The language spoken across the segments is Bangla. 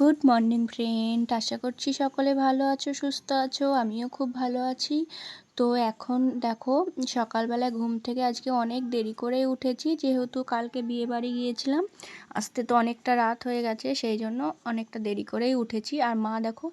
গুড মর্নিং ফ্রেন্ড আশা করছি সকলে ভালো আছো, সুস্থ আছো, আমিও খুব ভালো আছি। তো এখন দেখো, সকালবেলা ঘুম থেকে আজকে অনেক দেরি করে উঠেছি, যেহেতু কালকে বিয়ে বাড়ি গিয়েছিলাম। আসতে তো অনেকটা রাত হয়ে গেছে, সেই জন্য অনেকটা দেরি করেই উঠেছি। আর মা দেখো,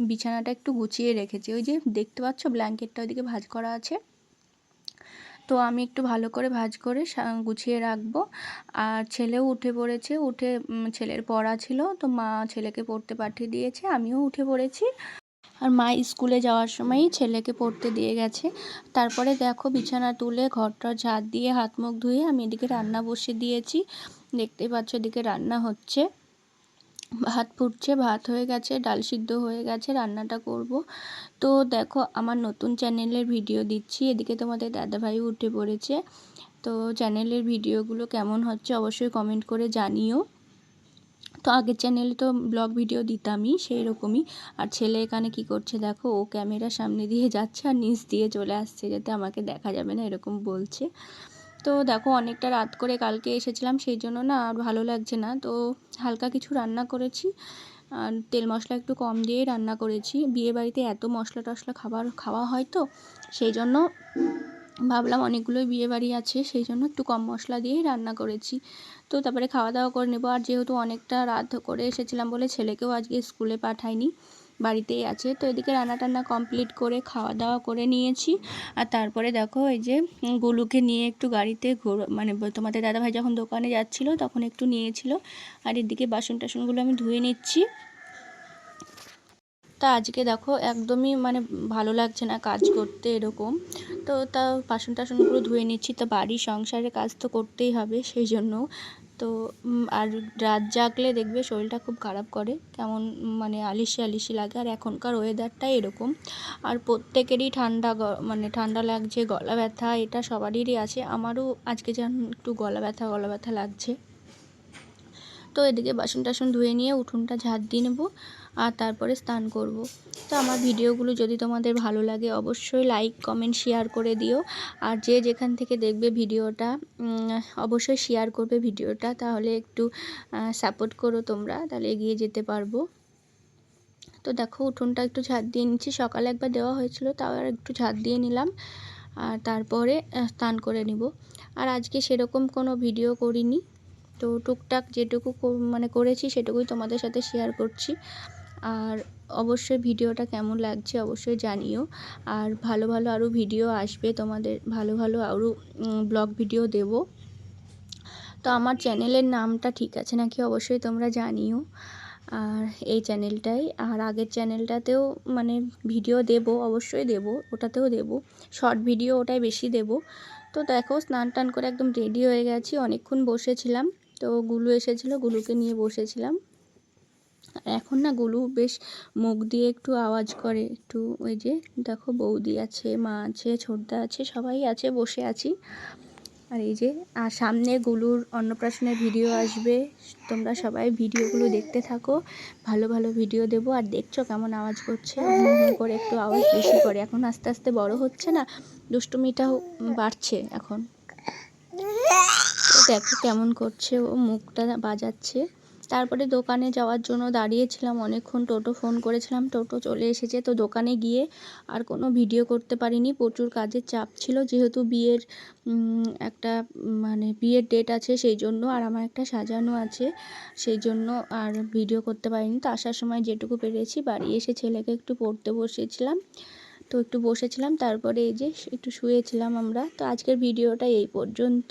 বিছানাটা একটু গুছিয়ে রেখেছে। ওই যে দেখতে পাচ্ছ, ব্ল্যাঙ্কেটটা ওইদিকে ভাজ করা আছে। তো আমি একটু ভালো করে ভাজ করে গুছিয়ে রাখব। আর ছেলেও উঠে পড়েছে, উঠে ছেলের পড়া ছিল, তো মা ছেলেকে পড়তে পাঠিয়ে দিয়েছে, আমিও উঠে পড়েছি। আর মা স্কুলে যাওয়ার সময়ই ছেলেকে পড়তে দিয়ে গেছে। তারপরে দেখো বিছানা তুলে ঘরটা ঝাড় দিয়ে হাত মুখ ধুয়ে আমি এদিকে রান্না বসে দিয়েছি। দেখতেই পাচ্ছ এদিকে রান্না হচ্ছে। ভাত ফুটছে, ভাত হয়ে গেছে, ডাল সিদ্ধ হয়ে গেছে, রান্নাটা করব। তো দেখো, আমার নতুন চ্যানেলের ভিডিও দিচ্ছি, এদিকে তোমাদের দাদাভাই উঠে পড়েছে। তো চ্যানেলের ভিডিওগুলো কেমন হচ্ছে অবশ্যই কমেন্ট করে জানিও। তো আগের চ্যানেলে তো ব্লগ ভিডিও দিতামই সেই রকমই আর ছেলে এখানে কি করছে দেখো, ও ক্যামেরার সামনে দিয়ে যাচ্ছে আর নিচ দিয়ে চলে আসছে, যাতে আমাকে দেখা যাবে না, এরকম বলছে। তো দেখো, অনেকটা রাত করে কালকে এসেছিলাম, সেই জন্য না আর ভালো লাগছে না। তো হালকা কিছু রান্না করেছি, আর তেল মশলা একটু কম দিয়েই রান্না করেছি। বিয়ে বাড়িতে এত মশলা টশলা খাবার খাওয়া হয় তো, সেই জন্য ভাবলাম অনেকগুলোই বিয়ে বাড়ি আছে, সেই জন্য একটু কম মশলা দিয়েই রান্না করেছি। তো তারপরে খাওয়া দাওয়া করে নেব। আর যেহেতু অনেকটা রাত করে এসেছিলাম বলে ছেলেকেও আজকে স্কুলে পাঠাইনি বাড়িতেই আছে। তো এদিকে রান্না টান্না কমপ্লিট করে খাওয়া দাওয়া করে নিয়েছি। আর তারপরে দেখো এই যে গুলুকে নিয়ে একটু গাড়িতে মানে তোমাদের দাদাভাই যখন দোকানে যাচ্ছিল তখন একটু নিয়েছিল। আর এদিকে বাসন টাসনগুলো আমি ধুয়ে নিচ্ছি। তা আজকে দেখো একদমই মানে ভালো লাগছে না কাজ করতে এরকম। তো তা বাসন টাসনগুলো ধুয়ে নিচ্ছি। তা বাড়ি সংসারের কাজ তো করতেই হবে, সেই জন্য। তো আর রাত জাগলে দেখবে শরীরটা খুব খারাপ করে। কেমন মানে আলিশি আলিশি লাগে। আর এখনকার ওয়েদারটাই এরকম। আর প্রত্যেকেরই ঠান্ডা মানে ঠান্ডা লাগছে, গলা ব্যথা, এটা সবারই আছে। আমারও আজকে যেন একটু গলা ব্যথা গলা ব্যথা লাগছে। তো এদিকে বাসন টাসন ধুয়ে নিয়ে উঠোনটা ঝাড় দিয়ে নেব আর তারপরে স্নান করব। তো আমার ভিডিওগুলো যদি তোমাদের ভালো লাগে অবশ্যই লাইক কমেন্ট শেয়ার করে দিও। আর যে যেখান থেকে দেখবে ভিডিওটা অবশ্যই শেয়ার করবে ভিডিওটা, তাহলে একটু সাপোর্ট করো তোমরা, তাহলে এগিয়ে যেতে পারব। তো দেখো উঠোনটা একটু ঝাড় দিয়ে নিচ্ছি, সকালে একবার দেওয়া হয়েছিল, তাও আর একটু ঝাড় দিয়ে নিলাম। আর তারপরে স্নান করে নিব। আর আজকে সেরকম কোনো ভিডিও করিনি। তো টুকটাক যেটুকু মানে করেছি সেটুকুই তোমাদের সাথে শেয়ার করছি। আর অবশ্যই ভিডিওটা কেমন লাগছে অবশ্যই জানিও। আর ভালো ভালো আরও ভিডিও আসবে তোমাদের, ভালো ভালো আরও ব্লগ ভিডিও দেব। তো আমার চ্যানেলের নামটা ঠিক আছে নাকি অবশ্যই তোমরা জানিও। আর এই চ্যানেলটাই আর আগের চ্যানেলটাতেও মানে ভিডিও দেব, অবশ্যই দেব, ওটাতেও দেব। শর্ট ভিডিও ওটাই বেশি দেব। তো দেখো স্নান টান করে একদম রেডি হয়ে গেছি, অনেকক্ষণ বসেছিলাম। তো গুলু এসেছিল, গুলুকে নিয়ে বসেছিলাম। এখন না গুলু বেশ মুখ দিয়ে একটু আওয়াজ করে, একটু ওই যে দেখো বৌদি আছে, মা আছে, ছোটদা আছে, সবাই আছে, বসে আছি। আর এই যে, আর সামনে গুলুর অন্নপ্রাশনের ভিডিও আসবে, তোমরা সবাই ভিডিওগুলো দেখতে থাকো, ভালো ভালো ভিডিও দেবো। আর দেখছ কেমন আওয়াজ করছে করে একটু আওয়াজ বেশি করে। এখন আস্তে আস্তে বড় হচ্ছে না, দুষ্টুমিটাও বাড়ছে এখন। দেখো কেমন করছে ও, মুখটা বাজাচ্ছে। তারপরে দোকানে যাওয়ার জন্য দাঁড়িয়েছিলাম, অনেকক্ষণ টোটো ফোন করেছিলাম, টোটো চলে এসেছে। তো দোকানে গিয়ে আর কোনো ভিডিও করতে পারিনি, প্রচুর কাজের চাপ ছিল। যেহেতু বিয়ের একটা মানে বিয়ের ডেট আছে, সেই জন্য আর আমার একটা সাজানো আছে, সেই জন্য আর ভিডিও করতে পারিনি। তো আসার সময় যেটুকু পেরেছি, বাড়ি এসে ছেলেকে একটু পড়তে বসেছিলাম তো একটু বসেছিলাম, তারপরে এই যে একটু শুয়েছিলাম আমরা। তো আজকের ভিডিওটা এই পর্যন্ত।